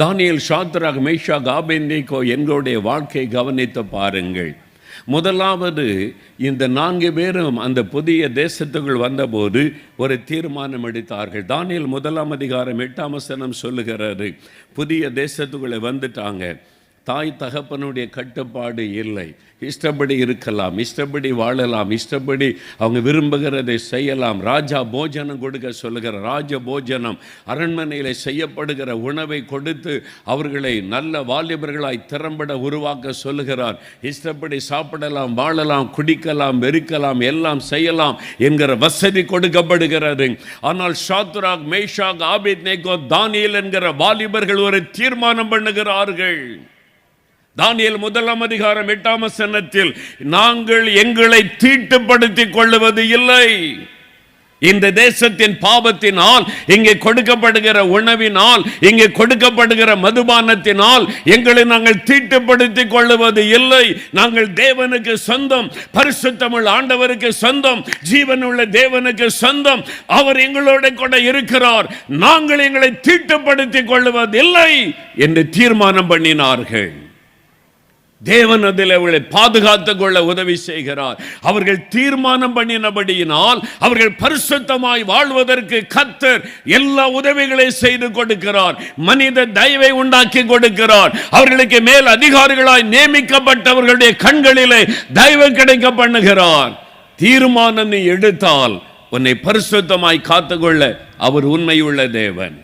Daniel Shadrach மேஷா காபேந்திகோ எங்களுடைய வாழ்க்கையை கவனித்து பாருங்கள். முதலாவது இந்த நான்கு பேரும் அந்த புதிய தேசத்துக்குள் வந்தபோது ஒரு தீர்மானம் எடுத்தார்கள். தானியல் முதலாம் அதிகாரம் எட்டாம் வசனம் சொல்லுகிறாரு புதிய தேசத்துக்குள்ளே வந்துட்டாங்க. தாய் தகப்பனுடைய கட்டுப்பாடு இல்லை. இஷ்டப்படி இருக்கலாம் இஷ்டப்படி வாழலாம் இஷ்டப்படி அவங்க விரும்புகிறதை செய்யலாம். ராஜா போஜனம் கொடுக்க சொல்லுகிற ராஜ போஜனம் அரண்மனையில் செய்யப்படுகிற உணவை கொடுத்து அவர்களை நல்ல வாலிபர்களாய் திறம்பட உருவாக்க சொல்லுகிறார். இஷ்டப்படி சாப்பிடலாம் வாழலாம் குடிக்கலாம் வெறுக்கலாம் எல்லாம் செய்யலாம் என்கிற வசதி கொடுக்கப்படுகிறது. ஆனால் Shadrach Meshach Abednego Daniel என்கிற வாலிபர்கள் ஒரு தீர்மானம் பண்ணுகிறார்கள். தானியல் முதலாம் அதிகாரம் எட்டாம் சனத்தில் நாங்கள் எங்களை தீட்டுப்படுத்திக் கொள்ளுவது இல்லை. இந்த தேசத்தின் பாவத்தினால் இங்கே கொடுக்கப்படுகிற உணவினால் இங்கே கொடுக்கப்படுகிற மதுபானத்தினால் எங்களை நாங்கள் தீட்டுப்படுத்திக் கொள்ளுவது இல்லை. நாங்கள் தேவனுக்கு சொந்தம் பரிசுத்தமிழ் ஆண்டவருக்கு சொந்தம் ஜீவனுள்ள தேவனுக்கு சொந்தம். அவர் எங்களோட கூட இருக்கிறார். நாங்கள் எங்களை தீட்டுப்படுத்திக் கொள்ளுவதில்லை என்று தீர்மானம் பண்ணினார்கள். தேவன் அதில் அவர்களை பாதுகாத்து கொள்ள உதவி செய்கிறார். அவர்கள் தீர்மானம் பண்ணினபடியினால் அவர்கள் பரிசுத்தமாய் வாழ்வதற்கு கத்தர் எல்லா உதவிகளை செய்து கொடுக்கிறார். மனித தயவை உண்டாக்கி கொடுக்கிறார். அவர்களுக்கு மேல் அதிகாரிகளாய் நியமிக்கப்பட்டவர்களுடைய கண்களிலே தயவு கிடைக்க பண்ணுகிறார். தீர்மானம் நீ எடுத்தால் உன்னை பரிசுத்தமாய் காத்துக்கொள்ள அவர் உண்மையுள்ள தேவன்.